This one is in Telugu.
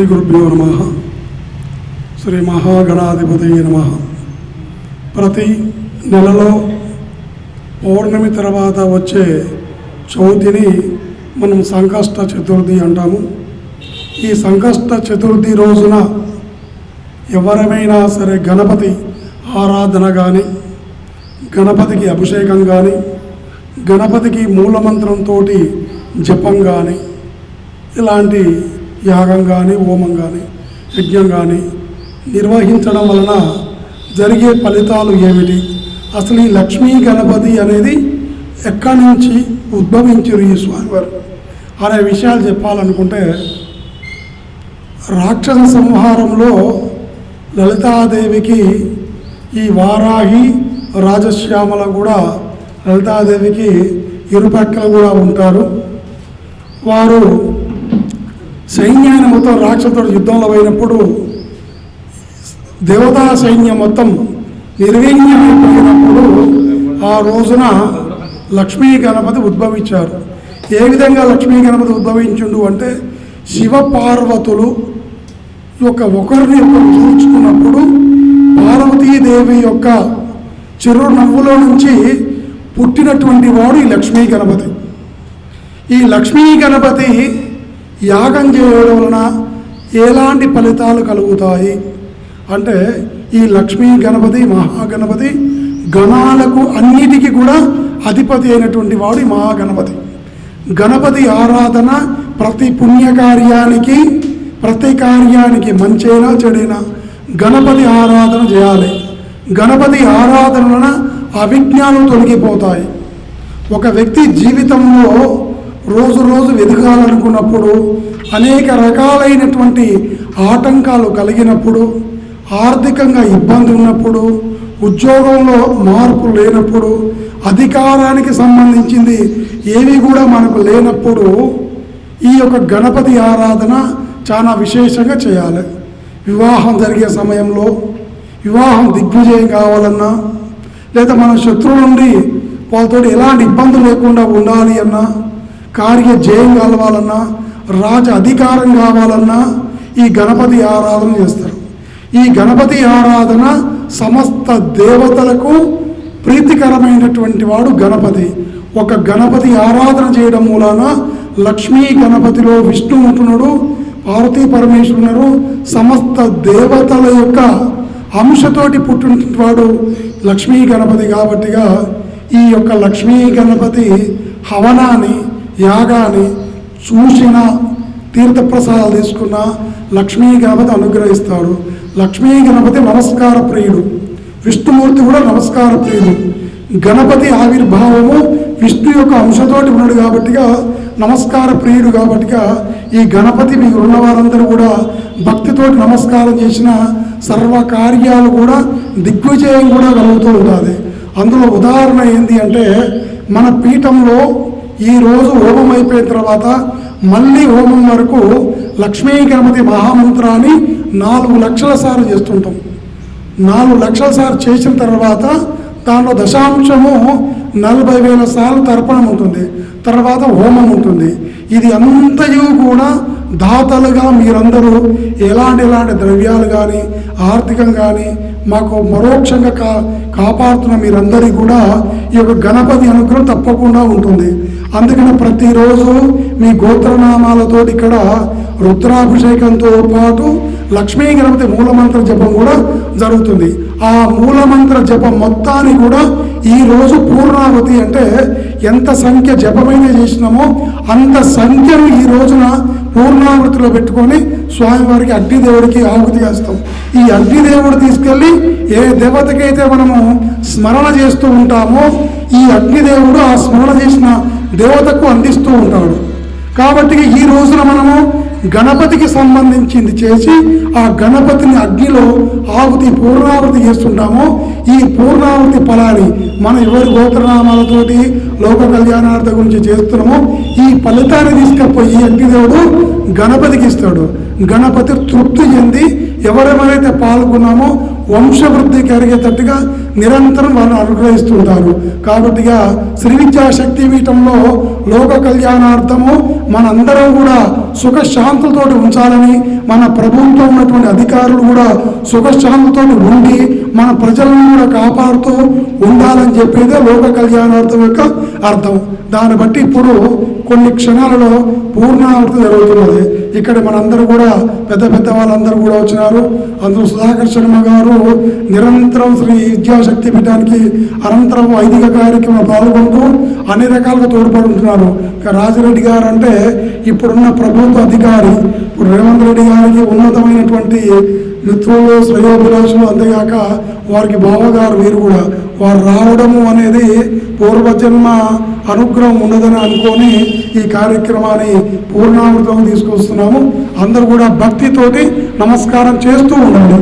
శ్రీ గురుభ్యో నమ శ్రీ మహాగణాధిపతి నమ ప్రతి నెలలో పౌర్ణమి తర్వాత వచ్చే చవితిని మనం సంకష్ట చతుర్థి అంటాము. ఈ సంకష్ట చతుర్థి రోజున ఎవరమైనా సరే గణపతి ఆరాధన కానీ గణపతికి అభిషేకం కానీ గణపతికి మూలమంత్రంతో జపం కానీ ఇలాంటి యాగం కానీ హోమం కానీ యజ్ఞం కానీ నిర్వహించడం వలన జరిగే ఫలితాలు ఏమిటి? అసలు ఈ లక్ష్మీ గణపతి అనేది ఎక్కడి నుంచి ఉద్భవించారు ఈ స్వామివారు? అనే విషయాలు చెప్పాలనుకుంటే రాక్షస సంహారంలో లలితాదేవికి ఈ వారాహి రాజశ్యామల కూడా లలితాదేవికి ఇరుపక్కల కూడా ఉంటారు. వారు సైన్యాన్ని మొత్తం రాక్షసుడు యుద్ధంలో పోయినప్పుడు దేవతా సైన్యం మొత్తం నిర్వీర్యమైపోయినప్పుడు ఆ రోజున లక్ష్మీ గణపతి ఉద్భవించారు. ఏ విధంగా లక్ష్మీ గణపతి ఉద్భవించుండు అంటే శివపార్వతులు యొక్క ఒకరిని ఒకరు చూచుకున్నప్పుడు పార్వతీదేవి యొక్క చిరునవ్వులో నుంచి పుట్టినటువంటి వాడు ఈ లక్ష్మీ గణపతి. ఈ లక్ష్మీ గణపతి యాగం చేయడం వలన ఎలాంటి ఫలితాలు కలుగుతాయి? అంటే ఈ లక్ష్మీ గణపతి మహాగణపతి గణాలకు అన్నిటికీ కూడా అధిపతి అయినటువంటి వాడు మహాగణపతి. గణపతి ఆరాధన ప్రతి పుణ్యకార్యానికి ప్రతి కార్యానికి మంచైనా చెడైనా గణపతి ఆరాధన చేయాలి. గణపతి ఆరాధన వలన అవిజ్ఞానం తొలగిపోతాయి. ఒక వ్యక్తి జీవితంలో రోజు రోజు వెతకాలనుకున్నప్పుడు అనేక రకాలైనటువంటి ఆటంకాలు కలిగినప్పుడు ఆర్థికంగా ఇబ్బంది ఉన్నప్పుడు ఉద్యోగంలో మార్పు లేనప్పుడు అధికారానికి సంబంధించింది ఏవి కూడా మనకు లేనప్పుడు ఈ యొక్క గణపతి ఆరాధన చాలా విశేషంగా చేయాలి. వివాహం జరిగే సమయంలో వివాహం దిగ్విజయం కావాలన్నా లేదా మన శత్రువు నుండి వాళ్ళతో ఎలాంటి ఇబ్బందులు లేకుండా ఉండాలి అన్నా కార్య జయం కలవాలన్నా రాజ అధికారం కావాలన్నా ఈ గణపతి ఆరాధన చేస్తారు. ఈ గణపతి ఆరాధన సమస్త దేవతలకు ప్రీతికరమైనటువంటి వాడు గణపతి. ఒక గణపతి ఆరాధన చేయడం మూలాన లక్ష్మీ గణపతిలో విష్ణు ఉంటున్నాడు పార్వతీ పరమేశ్వరుడు సమస్త దేవతల యొక్క అంశతోటి పుట్టినవాడు లక్ష్మీ గణపతి కాబట్టిగా ఈ యొక్క లక్ష్మీ గణపతి హవనాన్ని యాగాన్ని చూసిన తీర్థప్రసాదాలు తీసుకున్న లక్ష్మీ గణపతి అనుగ్రహిస్తాడు. లక్ష్మీ గణపతి నమస్కార ప్రియుడు. విష్ణుమూర్తి కూడా నమస్కార ప్రియుడు. గణపతి ఆవిర్భావము విష్ణు యొక్క అంశతోటి ఉన్నాడు కాబట్టిగా నమస్కార ప్రియుడు కాబట్టిగా ఈ గణపతి మీకు ఉన్న వారందరూ కూడా భక్తితోటి నమస్కారం చేసిన సర్వ కార్యాలు కూడా దిగ్విజయం కూడా కలుగుతూ ఉంటుంది అందులో ఉదాహరణ ఏంటి అంటే మన పీఠంలో ఈరోజు హోమం అయిపోయిన తర్వాత మళ్ళీ హోమం వరకు లక్ష్మీ గణపతి మహామంత్రాన్ని నాలుగు లక్షల సార్లు చేస్తుంటాం. నాలుగు లక్షల సార్లు చేసిన తర్వాత దాంట్లో దశాంశము నలభై వేల సార్లు తర్పణం ఉంటుంది తర్వాత హోమం ఉంటుంది ఇది అంతయు కూడా దాతలుగా మీరందరూ ఎలాంటి ఎలాంటి ద్రవ్యాలు కానీ ఆర్థికం కానీ మాకు మరోక్షంగా కా కాపాడుతున్న మీరందరికీ కూడా ఈ యొక్క గణపతి అనుగ్రహం తప్పకుండా ఉంటుంది. అందుకని ప్రతిరోజు మీ గోత్రనామాలతో ఇక్కడ రుద్రాభిషేకంతో పాటు లక్ష్మీ గణపతి మూలమంత్ర జపం కూడా జరుగుతుంది. ఆ మూలమంత్ర జపం మొత్తాన్ని కూడా ఈ రోజు పూర్ణావతి అంటే ఎంత సంఖ్య జపమైన చేసినామో అంత సంఖ్యను ఈ రోజున పూర్ణావృతిలో పెట్టుకొని స్వామివారికి అగ్నిదేవుడికి ఆహుతి చేస్తాం. ఈ అగ్నిదేవుడు తీసుకెళ్ళి ఏ దేవతకైతే మనము స్మరణ చేస్తూ ఉంటామో ఈ అగ్నిదేవుడు ఆ స్మరణ చేసిన దేవతకు అందిస్తూ ఉంటాడు. కాబట్టి ఈ రోజున మనము గణపతికి సంబంధించింది చేసి ఆ గణపతిని అగ్నిలో ఆహుతి పూర్ణావృతి చేస్తుంటామో ఈ పూర్ణావృతి ఫలాన్ని మనం ఎవరి గోత్రనామాలతోటి లోక కళ్యాణార్థ గురించి చేస్తున్నామో ఈ ఫలితాన్ని తీసుకపోయి ఈ అగ్నిదేవుడు గణపతికి ఇస్తాడు. గణపతి తృప్తి చెంది ఎవరెవరైతే పాల్గొన్నామో వంశవృద్ధి కలిగేటట్టుగా నిరంతరం వాళ్ళు అనుగ్రహిస్తుంటారు. కాబట్టిగా శ్రీ విద్యాశక్తి పీఠంలో లోక కళ్యాణార్థము మనందరం కూడా సుఖశాంతులతో ఉంచాలని మన ప్రభుత్వం ఉన్నటువంటి అధికారులు కూడా సుఖశాంతులతో ఉండి మన ప్రజలను కూడా కాపాడుతూ ఉండాలని చెప్పేదే లోక కళ్యాణార్థం యొక్క అర్థం. దాన్ని బట్టి ఇప్పుడు కొన్ని క్షణాలలో పూర్ణావృతి జరుగుతున్నది. ఇక్కడ మనందరూ కూడా పెద్ద పెద్ద వాళ్ళందరూ కూడా వచ్చినారు. అందులో సుధాకర్ శర్మ గారు నిరంతరం శ్రీ విద్యాశక్తి పీఠానికి అనంతరం ఐదిక కార్యక్రమం పాల్గొంటూ అన్ని రకాలుగా తోడ్పడుతున్నారు. రాజరెడ్డి రాజిరెడ్డి గారు అంటే ఇప్పుడున్న ప్రభుత్వ అధికారి. ఇప్పుడు రేవంత్ రెడ్డి గారికి ఉన్నతమైనటువంటి మిత్రులు శ్రేయోభిలాషులు అంతేగాక వారికి బావగారు వీరు కూడా. వారు రావడము అనేది పూర్వజన్మ అనుగ్రహం ఉన్నదని అనుకొని ఈ కార్యక్రమాన్ని పూర్ణామృతం తీసుకొస్తున్నాము. అందరూ కూడా భక్తితోటి నమస్కారం చేస్తూ ఉండండి.